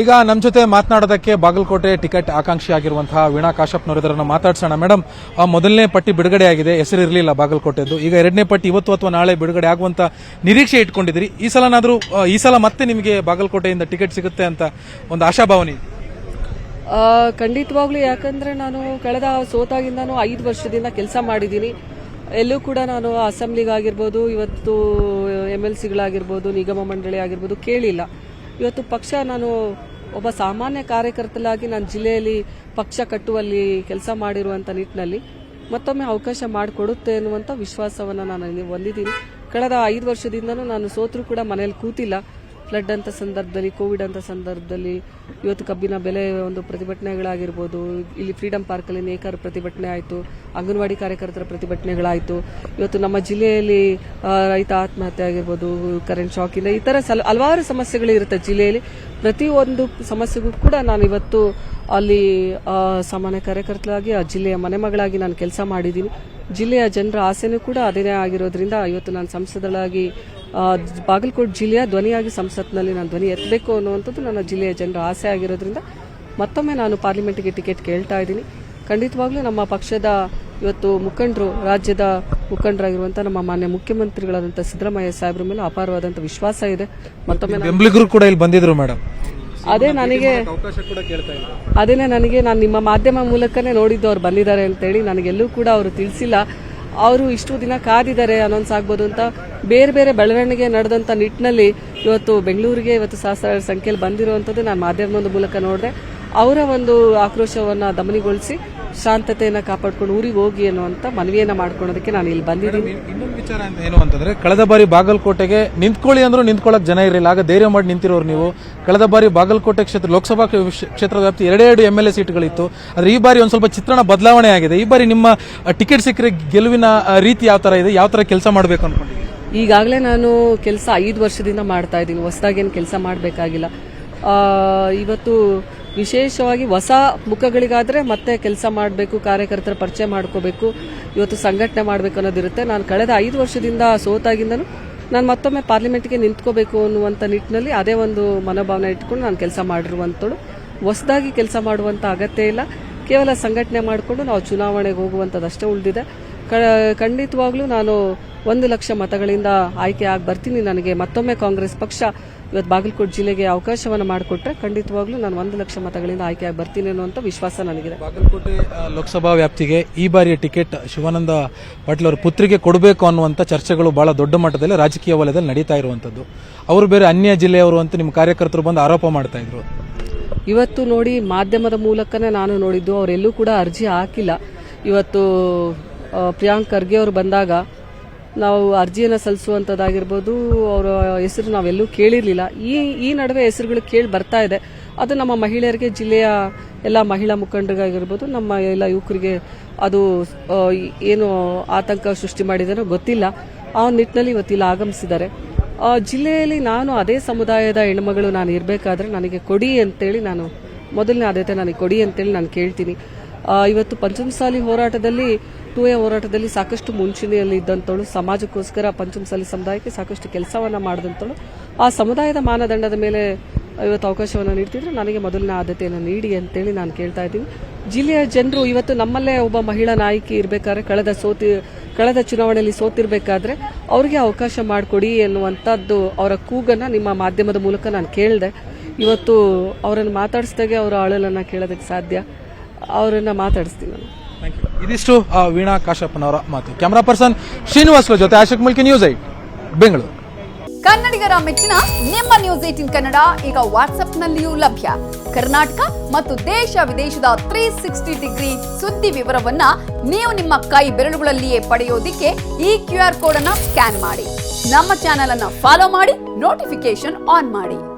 ಈಗ ನಮ್ಮ ಜೊತೆ ಮಾತನಾಡೋದಕ್ಕೆ ಬಾಗಲಕೋಟೆ ಟಿಕೆಟ್ ಆಕಾಂಕ್ಷಿ ಆಗಿರುವಂತಹ ವೀಣಾ ಕಾಶಪ್ಪನವರಿದ್ದರನ್ನ ಮಾತಾಡ್ಸೋಣ. ಮೇಡಮ್ ಆ ಮೊದಲನೇ ಪಟ್ಟಿ ಬಿಡುಗಡೆ ಆಗಿದೆ ಹೆಸರು ಇರಲಿಲ್ಲ ಬಾಗಲಕೋಟೆದ್ದು. ಈಗ ಎರಡನೇ ಪಟ್ಟಿ ಇವತ್ತು ಅಥವಾ ನಾಳೆ ಬಿಡುಗಡೆ ಆಗುವಂತ ನಿರೀಕ್ಷೆ ಇಟ್ಕೊಂಡಿದ್ರಿ ಈ ಸಲನಾದರೂ ಈ ಸಲ ಮತ್ತೆ ನಿಮಗೆ ಬಾಗಲಕೋಟೆಯಿಂದ ಟಿಕೆಟ್ ಸಿಗುತ್ತೆ ಅಂತ ಒಂದು ಆಶಾಭಾವನೆ ಖಂಡಿತವಾಗ್ಲೂ ಯಾಕಂದ್ರೆ ನಾನು ಕಳೆದ ಸೋತಾಗಿಂದ ಐದು ವರ್ಷದಿಂದ ಕೆಲಸ ಮಾಡಿದ್ದೀನಿ. ಎಲ್ಲೂ ಕೂಡ ನಾನು ಅಸೆಂಬ್ಲಿಗಾಗಿರ್ಬೋದು, ಇವತ್ತು ಎಂ ಎಲ್ ಸಿಗಳಾಗಿರ್ಬೋದು, ನಿಗಮ ಮಂಡಳಿ ಆಗಿರ್ಬೋದು ಕೇಳಿಲ್ಲ. ಇವತ್ತು ಪಕ್ಷ ನಾನು ಒಬ್ಬ ಸಾಮಾನ್ಯ ಕಾರ್ಯಕರ್ತಲಾಗಿ ನಾನು ಜಿಲ್ಲೆಯಲ್ಲಿ ಪಕ್ಷ ಕಟ್ಟುವಲ್ಲಿ ಕೆಲಸ ಮಾಡಿರುವಂಥ ನಿಟ್ಟಿನಲ್ಲಿ ಮತ್ತೊಮ್ಮೆ ಅವಕಾಶ ಮಾಡಿಕೊಡುತ್ತೆ ಅನ್ನುವಂಥ ವಿಶ್ವಾಸವನ್ನು ನಾನು ಹೊಂದಿದ್ದೀನಿ. ಕಳೆದ ಐದು ವರ್ಷದಿಂದನೂ ನಾನು ಸೋತರೂ ಕೂಡ ಮನೇಲಿ ಕೂತಿಲ್ಲ. ಫ್ಲಡ್ ಅಂತ ಸಂದರ್ಭದಲ್ಲಿ ಕೋವಿಡ್ ಅಂತ ಸಂದರ್ಭದಲ್ಲಿ ಇವತ್ತು ಕಬ್ಬಿನ ಬೆಲೆ ಒಂದು ಪ್ರತಿಭಟನೆಗಳಾಗಿರ್ಬೋದು. ಇಲ್ಲಿ ಫ್ರೀಡಂ ಪಾರ್ಕಲ್ಲಿ ನೇಕಾರ ಪ್ರತಿಭಟನೆ ಆಯಿತು. ಅಂಗನವಾಡಿ ಕಾರ್ಯಕರ್ತರ ಪ್ರತಿಭಟನೆಗಳಾಯಿತು. ಇವತ್ತು ನಮ್ಮ ಜಿಲ್ಲೆಯಲ್ಲಿ ರೈತ ಆತ್ಮಹತ್ಯೆ ಆಗಿರ್ಬೋದು ಕರೆಂಟ್ ಶಾಕಿಂದ ಈ ಥರ ಸಲ, ಹಲವಾರು ಸಮಸ್ಯೆಗಳು ಇರುತ್ತೆ ಜಿಲ್ಲೆಯಲ್ಲಿ ಪ್ರತಿಯೊಂದು ಸಮಸ್ಯೆಗೂ ಕೂಡ ನಾನು ಇವತ್ತು ಅಲ್ಲಿ ಸಾಮಾನ್ಯ ಕಾರ್ಯಕರ್ತರಾಗಿ, ಆ ಜಿಲ್ಲೆಯ ಮನೆಮಗಳಾಗಿ ನಾನು ಕೆಲಸ ಮಾಡಿದ್ದೀನಿ. ಜಿಲ್ಲೆಯ ಜನರ ಆಸೆನೂ ಕೂಡ ಅದೇನೇ ಆಗಿರೋದ್ರಿಂದ ಇವತ್ತು ನಾನು ಸಂಸದಳಾಗಿ ಬಾಗಲಕೋಟೆ ಜಿಲ್ಲೆಯ ಧ್ವನಿಯಾಗಿ ಸಂಸತ್ನಲ್ಲಿ ನಾನು ಧ್ವನಿ ಎತ್ತಬೇಕು ಅನ್ನುವಂಥದ್ದು ನನ್ನ ಜಿಲ್ಲೆಯ ಜನರ ಆಸೆ ಆಗಿರೋದ್ರಿಂದ ಮತ್ತೊಮ್ಮೆ ನಾನು ಪಾರ್ಲಿಮೆಂಟ್ಗೆ ಟಿಕೆಟ್ ಕೇಳ್ತಾ ಇದ್ದೀನಿ. ಖಂಡಿತವಾಗ್ಲೂ ನಮ್ಮ ಪಕ್ಷದ ಇವತ್ತು ಮುಖಂಡರು ರಾಜ್ಯದ ಮುಖಂಡರಾಗಿರುವಂಥ ನಮ್ಮ ಮಾನ್ಯ ಮುಖ್ಯಮಂತ್ರಿಗಳಾದಂಥ ಸಿದ್ದರಾಮಯ್ಯ ಸಾಹೇಬ್ರ ಮೇಲೆ ಅಪಾರವಾದಂಥ ವಿಶ್ವಾಸ ಇದೆ. ಮತ್ತೊಮ್ಮೆ ಬೆಂಬಲಿಗರು ಕೂಡ ಇಲ್ಲಿ ಬಂದಿದ್ರು ಮೇಡಮ್. ಅದೇ ನನಗೆ ಅದೇನೆ ನನಗೆ ನಾನು ನಿಮ್ಮ ಮಾಧ್ಯಮ ಮೂಲಕನೇ ನೋಡಿದ್ದು ಅವ್ರು ಬಂದಿದ್ದಾರೆ ಅಂತೇಳಿ ನನಗೆಲ್ಲೂ ಕೂಡ ಅವರು ತಿಳಿಸಿಲ್ಲ. ಅವರು ಇಷ್ಟು ದಿನ ಕಾದಿದ್ದಾರೆ ಅನೌನ್ಸ್ ಆಗ್ಬೋದು ಅಂತ ಬೇರೆ ಬೇರೆ ಬೆಳವಣಿಗೆ ನಡೆದಂಥ ನಿಟ್ಟಿನಲ್ಲಿ ಇವತ್ತು ಬೆಂಗಳೂರಿಗೆ ಇವತ್ತು ಸಹಸ್ರಾರು ಸಂಖ್ಯೆಯಲ್ಲಿ ಬಂದಿರುವಂಥದ್ದು ನಾನು ಮಾಧ್ಯಮದ ಮೂಲಕ ನೋಡಿದೆ, ಅವರ ಒಂದು ಆಕ್ರೋಶವನ್ನು ದಮನಿಗೊಳಿಸಿ ಶಾಂತತೆಯನ್ನು ಕಾಪಾಡ್ಕೊಂಡು ಊರಿಗೆ ಹೋಗಿ ಅನ್ನುವಂಥ ಮನವಿಯನ್ನ ಮಾಡ್ಕೊಳ್ಳೋದಕ್ಕೆ ನಾನು ಇಲ್ಲಿ ಬಂದಿದ್ದೀನಿ. ಇನ್ನೊಂದು ವಿಚಾರ ಅಂತ ಏನು ಅಂತಂದ್ರೆ ಕಳೆದ ಬಾರಿ ಬಾಗಲಕೋಟೆಗೆ ನಿಂತ್ಕೊಳ್ಳಿ ಅಂದ್ರೂ ನಿಂತ್ಕೊಳ್ಳೋಕೆ ಜನ ಇರಲಿಲ್ಲ ಆಗ ಧೈರ್ಯ ಮಾಡಿ ನಿಂತಿರೋರು ನೀವು. ಕಳೆದ ಬಾರಿ ಬಾಗಲಕೋಟೆ ಕ್ಷೇತ್ರ ಲೋಕಸಭಾ ಕ್ಷೇತ್ರ ಕ್ಷೇತ್ರದ ವ್ಯಾಪ್ತಿ ಎರಡೇ ಎರಡು ಎಂ ಎಲ್ ಎ ಸೀಟ್ಗಳಿತ್ತು. ಆದ್ರೆ ಈ ಬಾರಿ ಒಂದು ಸ್ವಲ್ಪ ಚಿತ್ರಣ ಬದಲಾವಣೆ ಆಗಿದೆ. ಈ ಬಾರಿ ನಿಮ್ಮ ಟಿಕೆಟ್ ಸಿಕ್ಕರೆ ಗೆಲುವಿನ ರೀತಿ ಯಾವ ತರ ಇದೆ? ಯಾವ ತರ ಕೆಲಸ ಮಾಡಬೇಕು ಅನ್ಕೊಂಡಿದ್ದೀನಿ ಈಗಾಗಲೇ ನಾನು ಕೆಲಸ ಐದು ವರ್ಷದಿಂದ ಮಾಡ್ತಾ ಇದ್ದೀನಿ. ಹೊಸದಾಗೇನು ಕೆಲಸ ಮಾಡಬೇಕಾಗಿಲ್ಲ. ಇವತ್ತು ವಿಶೇಷವಾಗಿ ಹೊಸ ಮುಖಗಳಿಗಾದ್ರೆ ಮತ್ತೆ ಕೆಲಸ ಮಾಡಬೇಕು, ಕಾರ್ಯಕರ್ತರ ಪರಿಚಯ ಮಾಡ್ಕೋಬೇಕು, ಇವತ್ತು ಸಂಘಟನೆ ಮಾಡಬೇಕು ಅನ್ನೋದಿರುತ್ತೆ. ನಾನು ಕಳೆದ ಐದು ವರ್ಷದಿಂದ ಸೋತಾಗಿಂದನೂ ನಾನು ಮತ್ತೊಮ್ಮೆ ಪಾರ್ಲಿಮೆಂಟ್ಗೆ ನಿಂತ್ಕೋಬೇಕು ಅನ್ನುವಂಥ ನಿಟ್ಟಿನಲ್ಲಿ ಅದೇ ಒಂದು ಮನೋಭಾವನೆ ಇಟ್ಕೊಂಡು ನಾನು ಕೆಲಸ ಮಾಡಿರುವಂಥಳು ಹೊಸದಾಗಿ ಕೆಲಸ ಮಾಡುವಂಥ ಅಗತ್ಯ ಇಲ್ಲ. ಕೇವಲ ಸಂಘಟನೆ ಮಾಡಿಕೊಂಡು ನಾವು ಚುನಾವಣೆಗೆ ಹೋಗುವಂಥದ್ದಷ್ಟೇ ಉಳಿದಿದೆ. ಖಂಡಿತವಾಗ್ಲೂ ನಾನು ಒಂದು ಲಕ್ಷ ಮತಗಳಿಂದ ಆಯ್ಕೆ ಆಗಿ ಬರ್ತೀನಿ. ನನಗೆ ಮತ್ತೊಮ್ಮೆ ಕಾಂಗ್ರೆಸ್ ಪಕ್ಷ ಇವತ್ತು ಬಾಗಲಕೋಟೆ ಜಿಲ್ಲೆಗೆ ಅವಕಾಶವನ್ನು ಮಾಡಿಕೊಟ್ರೆ ಖಂಡಿತವಾಗ್ಲೂ ನಾನು ಒಂದು ಲಕ್ಷ ಮತಗಳಿಂದ ಆಯ್ಕೆ ಆಗಿ ಬರ್ತೀನಿ ಅನ್ನುವಂಥ ವಿಶ್ವಾಸ ನನಗಿದೆ. ಬಾಗಲಕೋಟೆ ಲೋಕಸಭಾ ವ್ಯಾಪ್ತಿಗೆ ಈ ಬಾರಿಯ ಟಿಕೆಟ್ ಶಿವಾನಂದ ಪಾಟೀಲ್ ಅವರ ಪುತ್ರಿಗೆ ಕೊಡಬೇಕು ಅನ್ನುವಂಥ ಚರ್ಚೆಗಳು ಬಹಳ ದೊಡ್ಡ ಮಟ್ಟದಲ್ಲಿ ರಾಜಕೀಯ ವಲಯದಲ್ಲಿ ನಡೀತಾ ಇರುವಂಥದ್ದು ಅವರು ಬೇರೆ ಅನ್ಯ ಜಿಲ್ಲೆಯವರು ಅಂತ ನಿಮ್ಮ ಕಾರ್ಯಕರ್ತರು ಬಂದು ಆರೋಪ ಮಾಡ್ತಾ ಇದ್ರು. ಇವತ್ತು ನೋಡಿ ಮಾಧ್ಯಮದ ಮೂಲಕನೇ ನಾನು ನೋಡಿದ್ದು ಅವರೆಲ್ಲೂ ಕೂಡ ಅರ್ಜಿ ಹಾಕಿಲ್ಲ. ಇವತ್ತು ಪ್ರಿಯಾಂಕ್ ಖರ್ಗೆ ಅವರು ಬಂದಾಗ ನಾವು ಅರ್ಜಿಯನ್ನು ಸಲ್ಲಿಸುವಂಥದ್ದಾಗಿರ್ಬೋದು ಅವರ ಹೆಸರು ನಾವೆಲ್ಲೂ ಕೇಳಿರಲಿಲ್ಲ. ಈ ಈ ನಡುವೆ ಹೆಸರುಗಳು ಕೇಳಿ ಬರ್ತಾ ಇದೆ. ಅದು ನಮ್ಮ ಮಹಿಳೆಯರಿಗೆ, ಜಿಲ್ಲೆಯ ಎಲ್ಲ ಮಹಿಳಾ ಮುಖಂಡರಿಗಾಗಿರ್ಬೋದು, ನಮ್ಮ ಎಲ್ಲ ಯುವಕರಿಗೆ ಅದು ಏನು ಆತಂಕ ಸೃಷ್ಟಿ ಮಾಡಿದನೋ ಗೊತ್ತಿಲ್ಲ. ಆ ನಿಟ್ಟಿನಲ್ಲಿ ಇವತ್ತಿಲ್ಲ ಆಗಮಿಸಿದ್ದಾರೆ. ಜಿಲ್ಲೆಯಲ್ಲಿ ನಾನು ಅದೇ ಸಮುದಾಯದ ಹೆಣ್ಮಗಳು ನಾನು ಇರಬೇಕಾದ್ರೆ ನನಗೆ ಕೊಡಿ ಅಂತೇಳಿ ನಾನು, ಮೊದಲನೇ ಆದ್ಯತೆ ನನಗೆ ಕೊಡಿ ಅಂತೇಳಿ ನಾನು ಕೇಳ್ತೀನಿ. ಇವತ್ತು ಪಂಚಮಸಾಲಿ ಹೋರಾಟದಲ್ಲಿ, ತೂಯ ಹೋರಾಟದಲ್ಲಿ ಸಾಕಷ್ಟು ಮುಂಚೂಣಿಯಲ್ಲಿ ಇದ್ದಂಥವಳು ಸಮಾಜಕ್ಕೋಸ್ಕರ ಪಂಚಮಸಾಲಿ ಸಮುದಾಯಕ್ಕೆ ಸಾಕಷ್ಟು ಕೆಲಸವನ್ನು ಮಾಡಿದಂಥವಳು ಆ ಸಮುದಾಯದ ಮಾನದಂಡದ ಮೇಲೆ ಇವತ್ತು ಅವಕಾಶವನ್ನು ನೀಡ್ತಿದ್ರೆ. ನನಗೆ ಮೊದಲಿನ ಆದ್ಯತೆಯನ್ನು ನೀಡಿ ಅಂತೇಳಿ ನಾನು ಕೇಳ್ತಾ ಇದ್ದೀನಿ. ಜಿಲ್ಲೆಯ ಜನರು ಇವತ್ತು ನಮ್ಮಲ್ಲೇ ಒಬ್ಬ ಮಹಿಳಾ ನಾಯಕಿ ಇರಬೇಕಾದ್ರೆ, ಕಳೆದ ಸೋತಿ, ಕಳೆದ ಚುನಾವಣೆಯಲ್ಲಿ ಸೋತಿರ್ಬೇಕಾದ್ರೆ ಅವ್ರಿಗೆ ಅವಕಾಶ ಮಾಡಿಕೊಡಿ ಎನ್ನುವಂಥದ್ದು ಅವರ ಕೂಗನ್ನು ನಿಮ್ಮ ಮಾಧ್ಯಮದ ಮೂಲಕ ನಾನು ಕೇಳಿದೆ. ಇವತ್ತು ಅವರನ್ನು ಮಾತಾಡಿಸ್ದಾಗೆ ಅವರ ಅಳಲನ್ನು ಕೇಳೋದಕ್ಕೆ ಸಾಧ್ಯ. ಅವರನ್ನ ಮಾತಾಡಿಸ್ತೀವಿ ಇದಿಷ್ಟು ಆ, ವೀಣಾ ಕಾಶಪ್ಪನವರ ಮಾತು. ಕ್ಯಾಮರಾ ಪರ್ಸನ್ ಶ್ರೀನಿವಾಸ್ ಜೊತೆ ಆಶಕ್ ಮುಲ್ಕಿ ನ್ಯೂಸ್ ಐಟ್ ಬೆಂಗಳೂರು ಕನ್ನಡಿಗರ ಮೆಚ್ಚಿನ ನಿಮ್ಮ ನ್ಯೂಸ್ ಏಟಿನ್ ಕನ್ನಡ ಈಗ ವಾಟ್ಸ್ಆಪ್ನಲ್ಲಿಯೂ ಲಭ್ಯ. ಕರ್ನಾಟಕ ಮತ್ತು ದೇಶ ವಿದೇಶದ ತ್ರೀ ಸಿಕ್ಸ್ಟಿ ಡಿಗ್ರಿ ಸುದ್ದಿ ವಿವರವನ್ನ ನೀವು ನಿಮ್ಮ ಕೈ ಬೆರಳುಗಳಲ್ಲಿಯೇ ಪಡೆಯೋದಿಕ್ಕೆ ಈ ಕ್ಯೂ ಆರ್ ಕೋಡ್ ಅನ್ನ ಸ್ಕ್ಯಾನ್ ಮಾಡಿ. ನಮ್ಮ ಚಾನೆಲ್ ಅನ್ನ ಫಾಲೋ ಮಾಡಿ ನೋಟಿಫಿಕೇಶನ್ ಆನ್ ಮಾಡಿ.